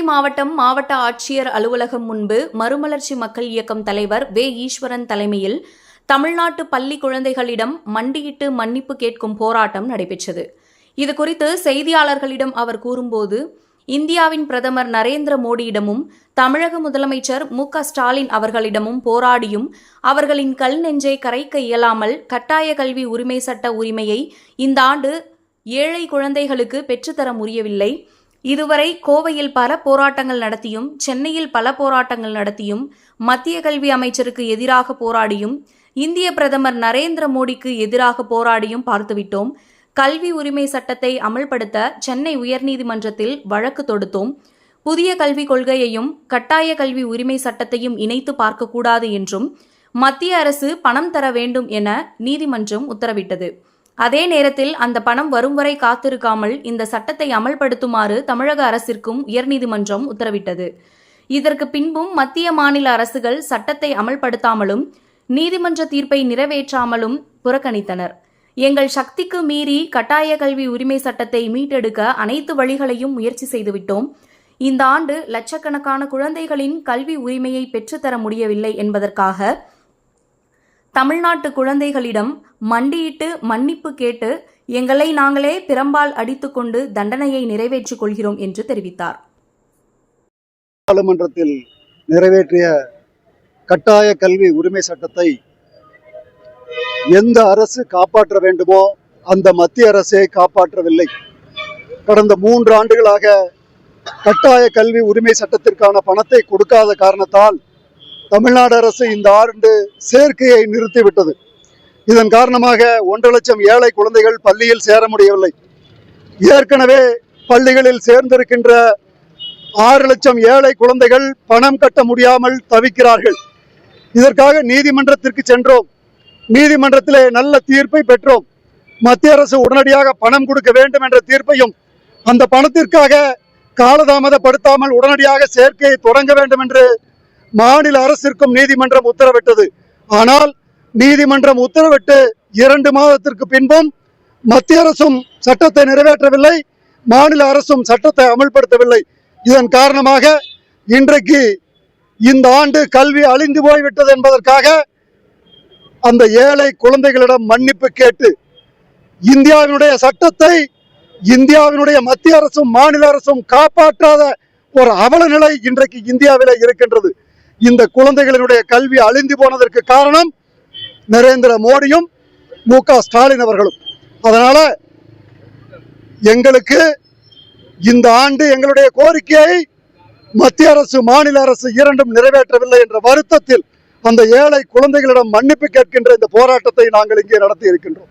சென்னை மாவட்டம் மாவட்ட ஆட்சியர் அலுவலகம் முன்பு மறுமலர்ச்சி மக்கள் இயக்கம் தலைவர் வே. ஈஸ்வரன் தலைமையில் தமிழ்நாட்டு பள்ளி குழந்தைகளிடம் மண்டியிட்டு மன்னிப்பு கேட்கும் போராட்டம் நடைபெற்றது. இதுகுறித்து செய்தியாளர்களிடம் அவர் கூறும்போது இந்தியாவின் பிரதமர் நரேந்திர மோடியிடமும் தமிழக முதலமைச்சர் மு. ஸ்டாலின் அவர்களிடமும் போராடியும் அவர்களின் கல் நெஞ்சை கரைக்க இயலாமல் கட்டாய கல்வி உரிமை சட்ட உரிமையை இந்த ஆண்டு ஏழை குழந்தைகளுக்கு பெற்றுத்தர முடியவில்லை. இதுவரை கோவையில் பல போராட்டங்கள் நடத்தியும் சென்னையில் பல போராட்டங்கள் நடத்தியும் மத்திய கல்வி அமைச்சருக்கு எதிராக போராடியும் இந்திய பிரதமர் நரேந்திர மோடிக்கு எதிராக போராடியும் பார்த்துவிட்டோம். கல்வி உரிமை சட்டத்தை அமல்படுத்த சென்னை உயர்நீதிமன்றத்தில் வழக்கு தொடுத்தோம். புதிய கல்விக் கொள்கையையும் கட்டாய கல்வி உரிமை சட்டத்தையும் இணைத்து பார்க்கக்கூடாது என்றும் மத்திய அரசு பணம் தர வேண்டும் என நீதிமன்றம் உத்தரவிட்டது. அதே நேரத்தில் அந்த பணம் வரும் வரை காத்திருக்காமல் இந்த சட்டத்தை அமல்படுத்துமாறு தமிழக அரசிற்கும் உயர்நீதிமன்றம் உத்தரவிட்டது. இதற்கு பின்பும் மத்திய மாநில அரசுகள் சட்டத்தை அமல்படுத்தாமலும் நீதிமன்ற தீர்ப்பை நிறைவேற்றாமலும் புறக்கணித்தனர். எங்கள் சக்திக்கு மீறி கட்டாய கல்வி உரிமை சட்டத்தை மீட்டெடுக்க அனைத்து வழிகளையும் முயற்சி செய்துவிட்டோம். இந்த ஆண்டு லட்சக்கணக்கான குழந்தைகளின் கல்வி உரிமையை பெற்றுத்தர முடியவில்லை என்பதற்காக தமிழ்நாட்டு குழந்தைகளிடம் மண்டியிட்டு மன்னிப்பு கேட்டு எங்களை நாங்களே பிரம்பால் அடித்துக்கொண்டு தண்டனையை நிறைவேற்றிக் கொள்கிறோம் என்று தெரிவித்தார். நாடாளுமன்றத்தில் நிறைவேற்றிய கட்டாய கல்வி உரிமை சட்டத்தை எந்த அரசு காப்பாற்ற வேண்டுமோ அந்த மத்திய அரசே காப்பாற்றவில்லை. கடந்த மூன்று ஆண்டுகளாக கட்டாய கல்வி உரிமை சட்டத்திற்கான பணத்தை கொடுக்காத காரணத்தால் தமிழ்நாடு அரசு இந்த ஆண்டு சேர்க்கையை நிறுத்திவிட்டது. இதன் காரணமாக ஒன்றரை லட்சம் ஏழை குழந்தைகள் பள்ளியில் சேர முடியவில்லை. ஏற்கனவே பள்ளிகளில் சேர்ந்திருக்கின்ற ஆறு லட்சம் ஏழை குழந்தைகள் பணம் கட்ட முடியாமல் தவிக்கிறார்கள். இதற்காக நீதிமன்றத்திற்கு சென்றோம். நீதிமன்றத்திலே நல்ல தீர்ப்பை பெற்றோம். மத்திய அரசு உடனடியாக பணம் கொடுக்க வேண்டும் என்ற தீர்ப்பையும் அந்த பணத்திற்காக காலதாமதப்படுத்தாமல் உடனடியாக சேர்க்கையை தொடங்க வேண்டும் என்று மாநில அரசிற்கும் நீதிமன்றம் உத்தரவிட்டது. ஆனால் நீதிமன்றம் உத்தரவிட்டு இரண்டு மாதத்திற்கு பின்பும் மத்திய அரசும் சட்டத்தை நிறைவேற்றவில்லை மாநில அரசும் சட்டத்தை அமல்படுத்தவில்லை. இதன் காரணமாக இன்றைக்கு இந்த ஆண்டு கல்வி அழிந்து போய்விட்டது என்பதற்காக அந்த ஏழை குழந்தைகளிடம் மன்னிப்பு கேட்டு இந்தியாவினுடைய சட்டத்தை இந்தியாவினுடைய மத்திய அரசும் மாநில அரசும் காப்பாற்றாத ஒரு அவல நிலை இன்றைக்கு இந்தியாவில் இருக்கின்றது. இந்த குழந்தைகளினுடைய கல்வி அழிந்து போனதற்கு காரணம் நரேந்திர மோடியும் மு க ஸ்டாலின் அவர்களும். அதனால எங்களுக்கு இந்த ஆண்டு எங்களுடைய கோரிக்கையை மத்திய அரசு மாநில அரசு இரண்டும் நிறைவேற்றவில்லை என்ற வருத்தத்தில் அந்த ஏழை குழந்தைகளிடம் மன்னிப்பு கேட்கின்ற இந்த போராட்டத்தை நாங்கள் இங்கே நடத்தி இருக்கின்றோம்.